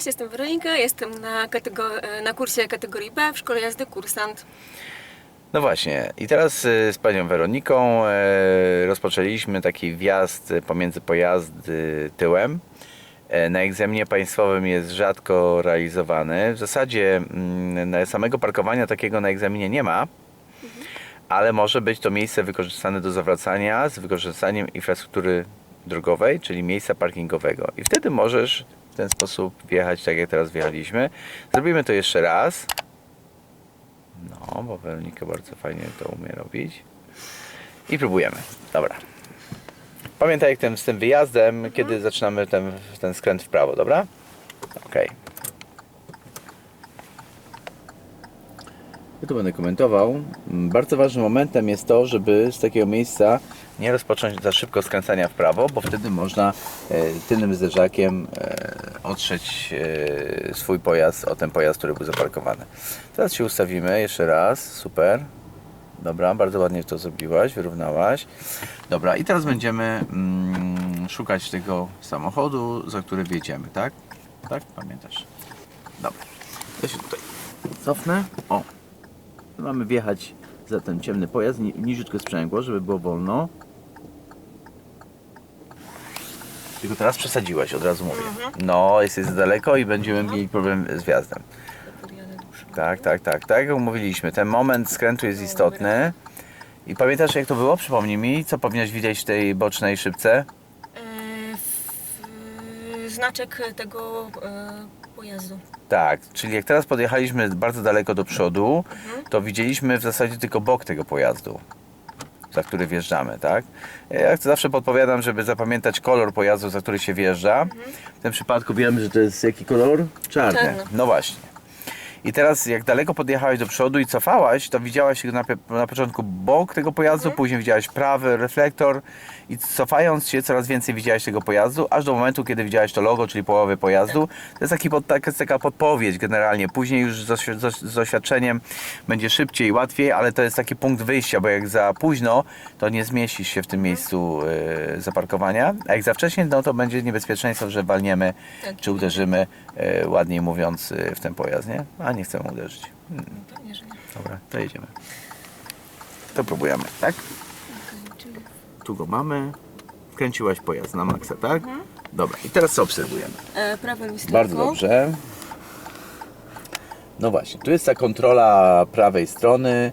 Cześć, jestem Weronika, jestem na, e, na kursie kategorii B w szkole jazdy kursant. No właśnie, i teraz y, z panią Weroniką e, rozpoczęliśmy taki wjazd pomiędzy pojazdy tyłem. E, Na egzaminie państwowym jest rzadko realizowany. W zasadzie mm, samego parkowania takiego na egzaminie nie ma, ale może być to miejsce wykorzystane do zawracania z wykorzystaniem infrastruktury drogowej, czyli miejsca parkingowego. I wtedy możesz w ten sposób wjechać tak jak teraz wjechaliśmy. Zrobimy to jeszcze raz. No, bo Weronika bardzo fajnie to umie robić. I próbujemy. Dobra. Pamiętaj jak ten, z tym wyjazdem, kiedy zaczynamy ten, ten skręt w prawo, dobra? Okej. Ja tu będę komentował. Mm, Bardzo ważnym momentem jest to, żeby z takiego miejsca nie rozpocząć za szybko skręcania w prawo, bo wtedy można e, tylnym zderzakiem e, otrzeć e, swój pojazd o ten pojazd, który był zaparkowany. Teraz się ustawimy jeszcze raz. Super. Dobra, bardzo ładnie to zrobiłaś, wyrównałaś. Dobra, i teraz będziemy mm, szukać tego samochodu, za który wjedziemy, tak? Tak? Pamiętasz? Dobra. Ja się tutaj cofnę. O, Mamy wjechać za ten ciemny pojazd, ni- niziutko sprzęgło, żeby było wolno. Tylko teraz przesadziłaś, od razu mówię. No, jesteś za daleko i będziemy mieli problem z wjazdem. Tak, tak, tak, tak jak mówiliśmy, ten moment skrętu jest istotny. I pamiętasz jak to było? Przypomnij mi, co powinnaś widzieć w tej bocznej szybce? E, w- Znaczek tego e, pojazdu. Tak, czyli jak teraz podjechaliśmy bardzo daleko do przodu, to widzieliśmy w zasadzie tylko bok tego pojazdu, za który wjeżdżamy, tak? Ja zawsze podpowiadam, żeby zapamiętać kolor pojazdu, za który się wjeżdża. W tym przypadku wiemy, że to jest jaki kolor? Czarny. Czarny. No właśnie. I teraz jak daleko podjechałaś do przodu i cofałaś, to widziałaś na, na początku bok tego pojazdu, później widziałaś prawy reflektor i cofając się coraz więcej widziałaś tego pojazdu, aż do momentu, kiedy widziałaś to logo, czyli połowę pojazdu. To jest, taki pod, taka, taka podpowiedź generalnie. Później już z, z, z doświadczeniem będzie szybciej i łatwiej, ale to jest taki punkt wyjścia, bo jak za późno, to nie zmieścisz się w tym miejscu e, zaparkowania, a jak za wcześnie, no to będzie niebezpieczeństwo, że walniemy Tak. czy uderzymy, e, ładniej mówiąc, e, w ten pojazd, nie? A nie chcemy uderzyć. Hmm, Pewnie, że nie. dobra, to jedziemy. To próbujemy, tak? Czyli Tu go mamy. Wkręciłaś pojazd na maksa, tak? Dobra, i teraz co obserwujemy? e, lusterką. Bardzo dobrze. No właśnie, tu jest ta kontrola prawej strony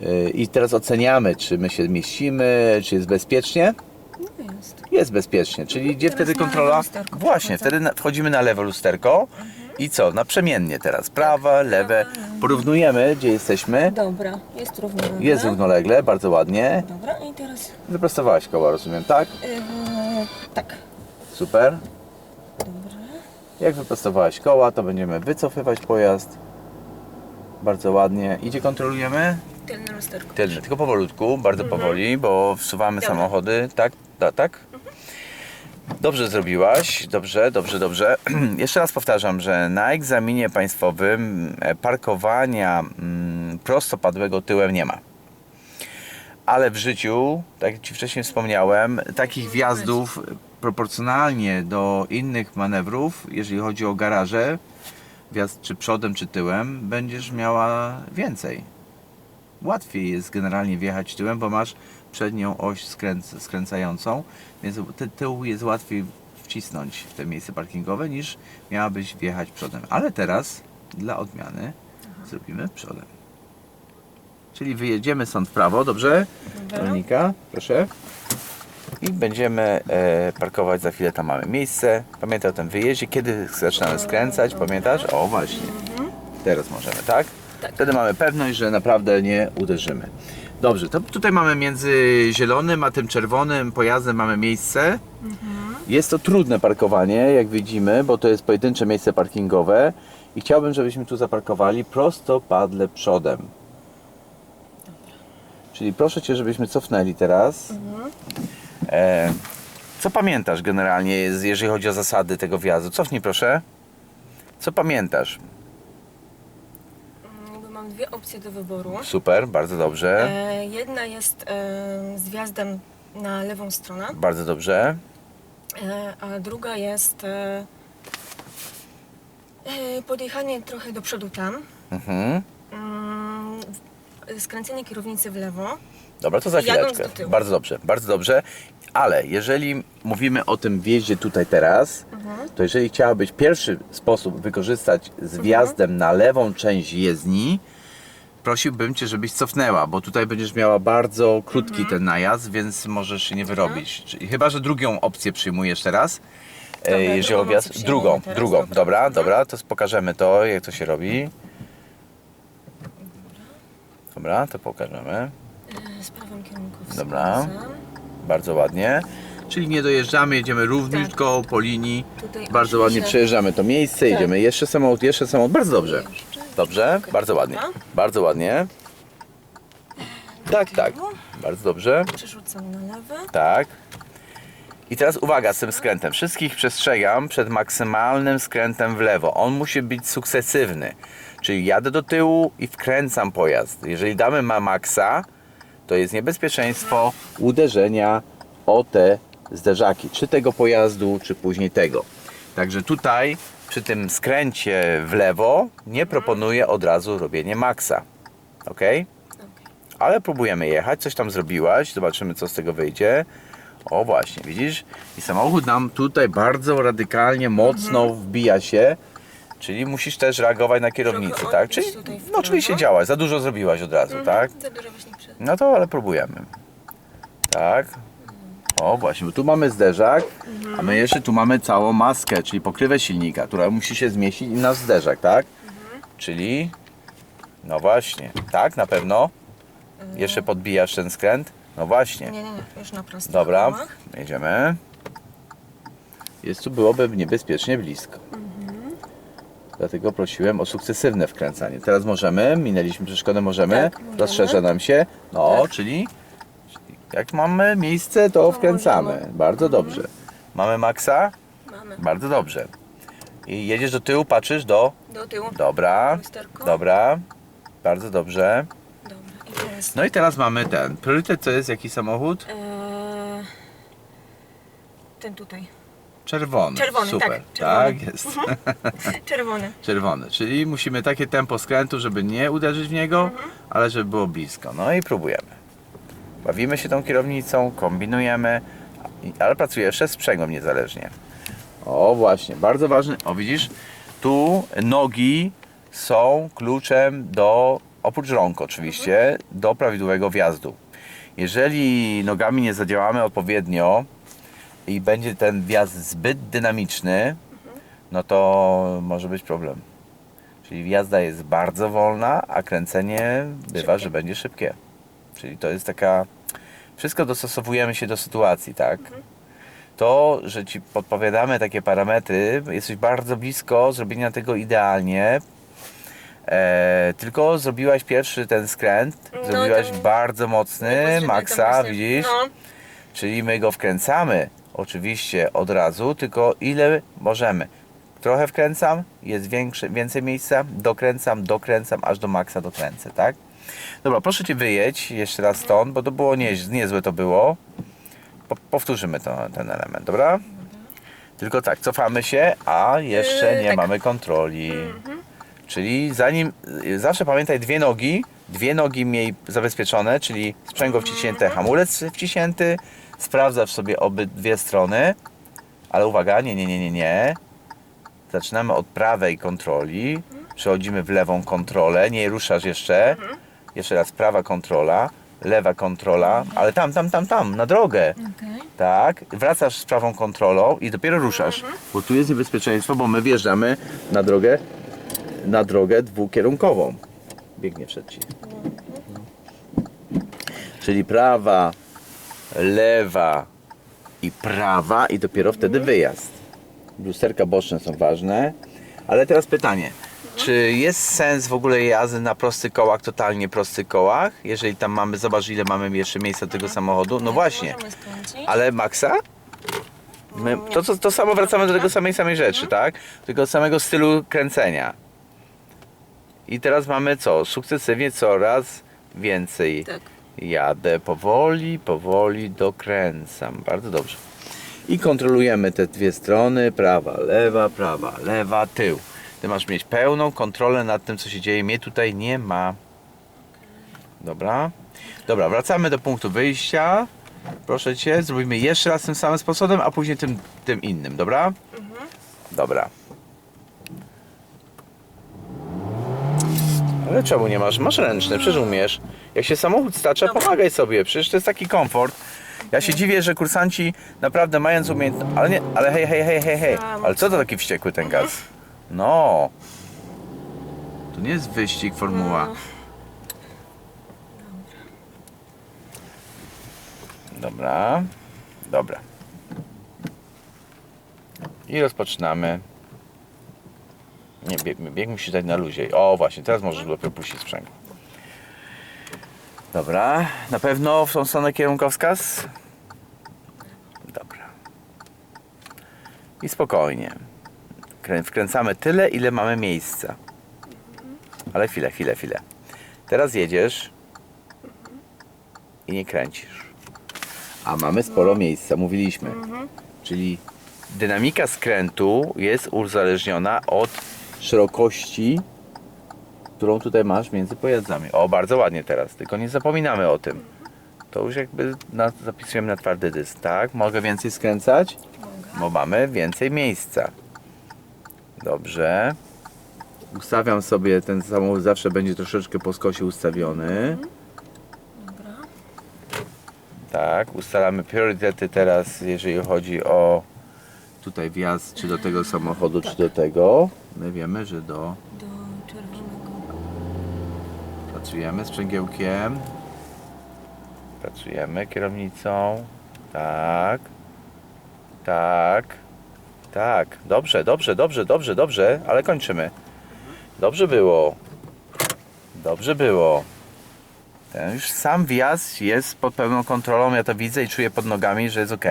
yy, i teraz oceniamy, czy my się mieścimy, czy jest bezpiecznie. No jest. Jest bezpiecznie, czyli gdzie wtedy kontrola? lusterko Właśnie, wchodzę. wtedy wchodzimy na lewe lusterko i co? Naprzemiennie teraz. Prawe, lewe. Porównujemy, gdzie jesteśmy. Dobra, jest równolegle. Jest równolegle, bardzo ładnie. Dobra, i teraz... Wyprostowałaś koła, rozumiem, tak? E, tak. Super. Dobra. Jak wyprostowałaś koła, to będziemy wycofywać pojazd. Bardzo ładnie. I gdzie kontrolujemy? Tylne lusterko. Tylny, tylko powolutku, bardzo powoli, bo wsuwamy Dobra. samochody. Tak, da, tak? Dobrze zrobiłaś, dobrze, dobrze, dobrze. Jeszcze raz powtarzam, że na egzaminie państwowym e, parkowania mm, prostopadłego tyłem nie ma. Ale w życiu, tak jak Ci wcześniej wspomniałem, takich wjazdów proporcjonalnie do innych manewrów, jeżeli chodzi o garaże, wjazd czy przodem, czy tyłem, będziesz miała więcej łatwiej jest generalnie wjechać tyłem, bo masz przednią oś skręc, skręcającą, więc ty, tył jest łatwiej wcisnąć w te miejsce parkingowe niż miałabyś wjechać przodem. Ale teraz dla odmiany zrobimy przodem. Czyli wyjedziemy stąd w prawo, dobrze? Weronika, proszę. I będziemy e, parkować, za chwilę tam mamy miejsce. Pamiętaj o tym wyjeździe, kiedy zaczynamy skręcać, pamiętasz? O właśnie. Teraz możemy, tak? Tak. Wtedy mamy pewność, że naprawdę nie uderzymy. Dobrze, to tutaj mamy między zielonym a tym czerwonym pojazdem mamy miejsce. Jest to trudne parkowanie, jak widzimy, bo to jest pojedyncze miejsce parkingowe i chciałbym, żebyśmy tu zaparkowali prostopadle przodem. Czyli proszę Cię, żebyśmy cofnęli teraz. E, co pamiętasz generalnie, jeżeli chodzi o zasady tego wjazdu? Cofnij proszę. Co pamiętasz? Dwie opcje do wyboru. Super, bardzo dobrze. E, jedna jest e, z wjazdem na lewą stronę, Bardzo dobrze. e, a druga jest e, E, Podjechanie trochę do przodu tam. Mhm. Mm, w- Skręcenie kierownicy w lewo. Dobra, to za Jadąc chwileczkę. do tyłu. Bardzo dobrze, bardzo dobrze. Ale jeżeli mówimy o tym wjeździe tutaj teraz, Mhm. to jeżeli chciałabyś pierwszy sposób wykorzystać z wjazdem na lewą część jezdni, prosiłbym Cię, żebyś cofnęła, bo tutaj będziesz miała bardzo krótki ten najazd, więc możesz się nie wyrobić. Czyli, chyba, że drugą opcję przyjmujesz teraz. e, Dobra, jeżeli drugą drugą, teraz, drugą, dobra. dobra, Mhm. dobra, to pokażemy to, jak to się robi. Dobra, to pokażemy. E, Z prawym kierunku Dobra. Bardzo ładnie. Czyli nie dojeżdżamy, jedziemy równiutko po linii. Tutaj Bardzo ładnie przejeżdżamy to miejsce, Tak. jedziemy jeszcze samochód, jeszcze samochód. Bardzo dobrze. Dobrze, bardzo ładnie. dobra. Bardzo ładnie. Tak, tak. Bardzo dobrze. Przerzucam na lewy. Tak. I teraz uwaga z tym skrętem. Wszystkich przestrzegam przed maksymalnym skrętem w lewo. On musi być sukcesywny. Czyli jadę do tyłu i wkręcam pojazd. Jeżeli damy ma maksa, to jest niebezpieczeństwo uderzenia o te zderzaki. Czy tego pojazdu, czy później tego. Także tutaj przy tym skręcie w lewo nie proponuję od razu robienie maksa. ok? Ale próbujemy jechać, coś tam zrobiłaś, zobaczymy co z tego wyjdzie. O właśnie, widzisz? I samochód nam tutaj bardzo radykalnie, mocno wbija się. Czyli musisz też reagować na kierownicę, Trochę tak? odbić Czyli tutaj w no oczywiście prawo. działaś, za dużo zrobiłaś od razu, tak? Za dużo właśnie. No to ale próbujemy. Tak. O właśnie, bo tu mamy zderzak, a my jeszcze tu mamy całą maskę, czyli pokrywę silnika, która musi się zmieścić i na zderzak, tak? Czyli, no właśnie, tak na pewno. Jeszcze podbijasz ten skręt? No właśnie. Nie, nie, nie, już na prostych Dobra, kołach. jedziemy. Jest tu byłoby niebezpiecznie blisko. Dlatego prosiłem o sukcesywne wkręcanie. Teraz możemy, minęliśmy przeszkodę, możemy. Tak, możemy. Rozszerza nam się. No, Tak. czyli jak mamy miejsce, to wkręcamy. Bardzo dobrze. Mamy maksa? Mamy. Bardzo dobrze. I jedziesz do tyłu, patrzysz do. Do tyłu. Dobra. Lusterko. Dobra. Bardzo dobrze. Dobra. I teraz. No i teraz mamy ten. Priorytet to jest jaki samochód? Eee, ten tutaj. Czerwony. Czerwony, Super. tak, czerwony. tak jest. Czerwony. Czerwony. Czyli musimy takie tempo skrętu, żeby nie uderzyć w niego, Mhm. ale żeby było blisko. No i próbujemy. Bawimy się tą kierownicą, kombinujemy, ale pracuję jeszcze z sprzęgłem niezależnie. O właśnie, bardzo ważny. O widzisz, tu nogi są kluczem do, oprócz rąk oczywiście, do prawidłowego wjazdu. Jeżeli nogami nie zadziałamy odpowiednio i będzie ten wjazd zbyt dynamiczny, no to może być problem. Czyli jazda jest bardzo wolna, a kręcenie bywa, że będzie szybkie. Czyli to jest taka. Wszystko dostosowujemy się do sytuacji, tak? To, że ci podpowiadamy takie parametry, jesteś bardzo blisko zrobienia tego idealnie. E, tylko zrobiłaś pierwszy ten skręt, No, zrobiłaś ten- bardzo mocny, maksa, widzisz? No. Czyli my go wkręcamy oczywiście od razu, tylko ile możemy. Trochę wkręcam, jest większe, więcej miejsca, dokręcam, dokręcam, aż do maksa dokręcę, tak? Dobra, proszę Cię wyjedź jeszcze raz stąd, bo to było nie, niezłe to było. Po, powtórzymy to, ten element, dobra? Tylko tak, cofamy się, a jeszcze Yy, nie tak. mamy kontroli. Czyli zanim, zawsze pamiętaj dwie nogi, dwie nogi miej zabezpieczone, czyli sprzęgło wciśnięte, hamulec wciśnięty, sprawdzasz sobie obydwie strony, ale uwaga, nie, nie, nie, nie, nie. Zaczynamy od prawej kontroli, przechodzimy w lewą kontrolę, nie ruszasz jeszcze. Jeszcze raz prawa kontrola, lewa kontrola, ale tam, tam, tam, tam, na drogę. Okej. Tak, wracasz z prawą kontrolą i dopiero ruszasz, bo tu jest niebezpieczeństwo, bo my wjeżdżamy na drogę, na drogę dwukierunkową. Biegnie przed ci. Czyli prawa, lewa i prawa i dopiero wtedy wyjazd. Lusterka boczne są ważne. Ale teraz pytanie. Czy jest sens w ogóle jazdy na prostych kołach, totalnie prostych kołach? Jeżeli tam mamy, zobacz ile mamy jeszcze miejsca tego samochodu. No właśnie. Możemy skręcić. Ale Maxa? My, to, to, to samo wracamy do tego samej samej rzeczy, tak? Tylko samego stylu kręcenia. I teraz mamy co? Sukcesywnie coraz więcej. Tak. Jadę powoli, powoli dokręcam. Bardzo dobrze. I kontrolujemy te dwie strony, prawa, lewa, prawa, lewa, tył. Ty masz mieć pełną kontrolę nad tym, co się dzieje. Mnie tutaj nie ma. Dobra. Dobra, wracamy do punktu wyjścia. Proszę Cię, zrobimy jeszcze raz tym samym sposobem, a później tym, tym innym, dobra? Dobra. Ale czemu nie masz? Masz ręczny, przecież umiesz. Jak się samochód stacza, pomagaj sobie, przecież to jest taki komfort. Ja się dziwię, że kursanci naprawdę mając umiejętność... Ale nie, ale hej, hej, hej, hej, hej. Ale co to taki wściekły ten gaz? No. To nie jest wyścig, formuła. No. Dobra. Dobra. I rozpoczynamy. Nie, bieg, bieg musi dać na luzie. O, właśnie, teraz możesz dopiero puścić sprzęg. Dobra. Na pewno w tą stronę kierunkowskaz? Dobra. I spokojnie. Krę- Wkręcamy tyle, ile mamy miejsca. Ale chwilę, chwilę, chwilę. Teraz jedziesz i nie kręcisz. A mamy sporo miejsca, mówiliśmy. Czyli dynamika skrętu jest uzależniona od szerokości, którą tutaj masz między pojazdami. O, bardzo ładnie teraz, tylko nie zapominamy o tym. To już jakby na, zapisujemy na twardy dysk, tak? Mogę więcej skręcać? Bo mamy więcej miejsca. Dobrze. Ustawiam sobie, ten samochód zawsze będzie troszeczkę po skosie ustawiony. Dobra. Tak, ustalamy priorytety teraz, jeżeli chodzi o tutaj wjazd, czy do tego samochodu, czy do tego. My wiemy, że do Do czerwonego. pracujemy sprzęgiełkiem. Pracujemy kierownicą. Tak. Tak. Tak. Dobrze, dobrze, dobrze, dobrze, dobrze, ale kończymy. Dobrze było. Dobrze było. Ten już sam wjazd jest pod pełną kontrolą, ja to widzę i czuję pod nogami, że jest ok.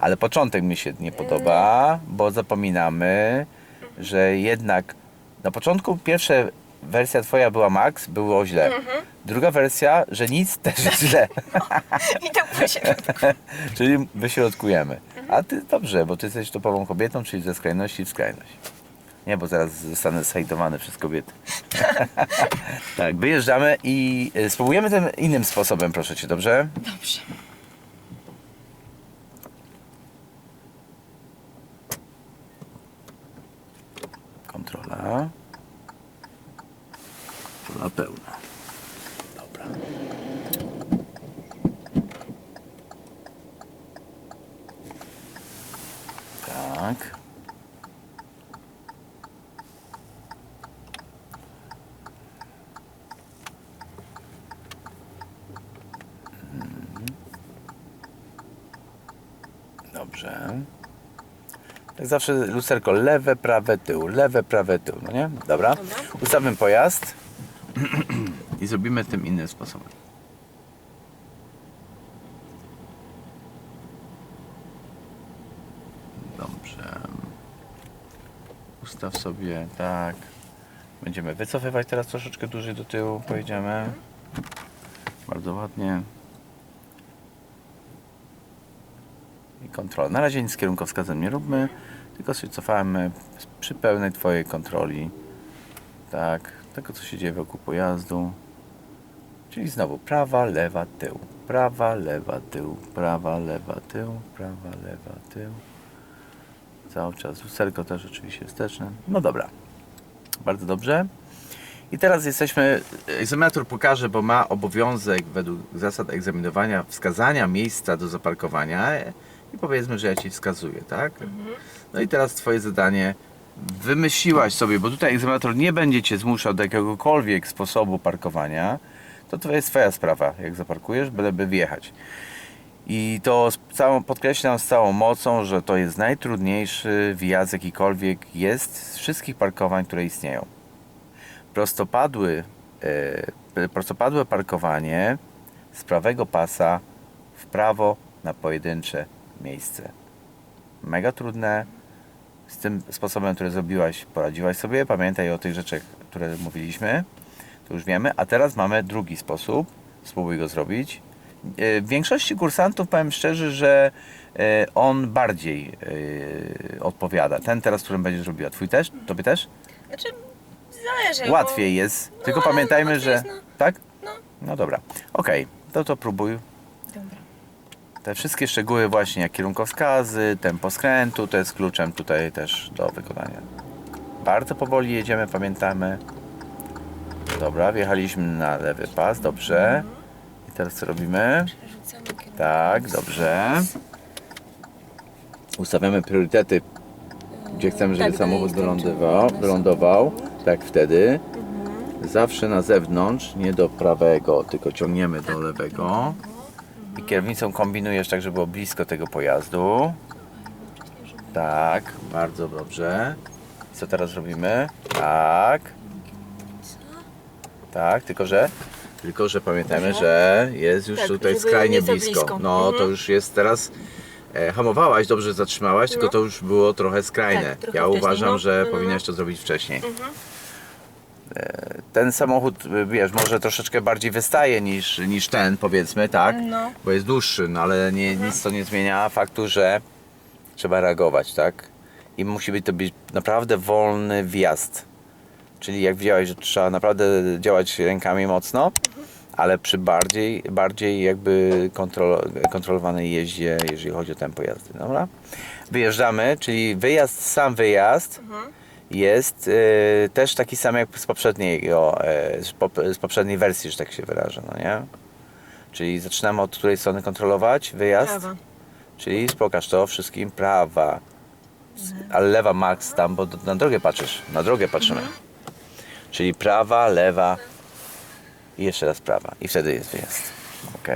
Ale początek mi się nie podoba, bo zapominamy, że jednak na początku pierwsza wersja twoja była max, było źle. Druga wersja, że nic też źle. I tak właśnie. czyli wyśrodkujemy. A ty dobrze, bo ty jesteś topową kobietą, czyli ze skrajności w skrajność. Nie, bo zaraz zostanę zhejtowany przez kobiety. tak, wyjeżdżamy i y, spróbujemy tym innym sposobem, proszę cię, dobrze? Dobrze. Kontrola pełna. Dobra. Tak. Mhm. Dobrze. Jak zawsze lusterko lewe, prawe, tył, lewe, prawe, tył, no nie? Dobra. Ustawmy pojazd i zrobimy tym innym sposobem. Dobrze. Ustaw sobie tak. Będziemy wycofywać teraz troszeczkę dłużej do tyłu, pojedziemy. Bardzo ładnie. i kontrola. Na razie nic z kierunkowskazem nie róbmy, tylko się cofamy przy pełnej Twojej kontroli. Tak, tego co się dzieje wokół pojazdu. Czyli znowu prawa, lewa, tył. Prawa, lewa, tył. Prawa, lewa, tył. Prawa, lewa, tył. Cały czas lusterko też oczywiście wsteczne. No dobra. Bardzo dobrze. I teraz jesteśmy, egzaminator pokaże, bo ma obowiązek według zasad egzaminowania wskazania miejsca do zaparkowania i powiedzmy, że ja Ci wskazuję, tak? No i teraz Twoje zadanie wymyśliłaś sobie, bo tutaj egzaminator nie będzie Cię zmuszał do jakiegokolwiek sposobu parkowania, to to jest Twoja sprawa, jak zaparkujesz, byleby wjechać. I to z całą, podkreślam z całą mocą, że to jest najtrudniejszy wjazd jakikolwiek jest z wszystkich parkowań, które istnieją. Prostopadły, e, prostopadłe parkowanie z prawego pasa w prawo na pojedyncze miejsce. Mega trudne. Z tym sposobem, który zrobiłaś, poradziłaś sobie. Pamiętaj o tych rzeczach, które mówiliśmy. To już wiemy. A teraz mamy drugi sposób. Spróbuj go zrobić. E, W większości kursantów powiem szczerze, że e, on bardziej e, odpowiada. Ten teraz, którym będziesz robiła. Twój też? Tobie też? Znaczy, zależy. Łatwiej jest. Tylko ale pamiętajmy, że. jest, no. Tak? No. No dobra. Okej, to to próbuj. Dobra. Te wszystkie szczegóły właśnie jak kierunkowskazy, tempo skrętu, to jest kluczem tutaj też do wykonania. Bardzo powoli jedziemy, pamiętamy. Dobra, wjechaliśmy na lewy pas, dobrze. I teraz co robimy? Tak, dobrze. Ustawiamy priorytety, gdzie chcemy, żeby Tak, samochód wylądował. wylądował. Tak wtedy. Mhm. Zawsze na zewnątrz, nie do prawego, tylko ciągniemy do lewego. I kierownicą kombinujesz tak, żeby było blisko tego pojazdu. Tak, bardzo dobrze. Co teraz robimy? Tak. Tak, tylko że. Tylko, że pamiętajmy, że jest już Tak, tutaj skrajnie blisko. blisko. No to Mhm. już jest teraz. E, hamowałaś, dobrze zatrzymałaś, tylko No. to już było trochę skrajne. Tak, trochę ja uważam, no. że No, no, no. powinnaś to zrobić wcześniej. Mhm. Ten samochód, y, wiesz, może troszeczkę bardziej wystaje niż, niż ten, powiedzmy, tak? No. Bo jest dłuższy, no ale nie, nic to nie zmienia faktu, że trzeba reagować, tak? I musi być to być naprawdę wolny wjazd. Czyli jak widziałeś, że trzeba naprawdę działać rękami mocno, ale przy bardziej, bardziej jakby kontrol, kontrolowanej jeździe, jeżeli chodzi o tempo jazdy, dobra? Wyjeżdżamy, czyli wyjazd, sam wyjazd Mhm. Jest y, też taki sam jak z poprzedniego, y, z, pop, z poprzedniej wersji, że tak się wyrażę, no nie? Czyli zaczynamy od której strony kontrolować wyjazd? Prawa. Czyli pokaż to wszystkim prawa. Ale lewa max tam, bo na drogę patrzysz. Na drogę patrzymy. Czyli prawa, lewa i jeszcze raz prawa. I wtedy jest wyjazd. Ok.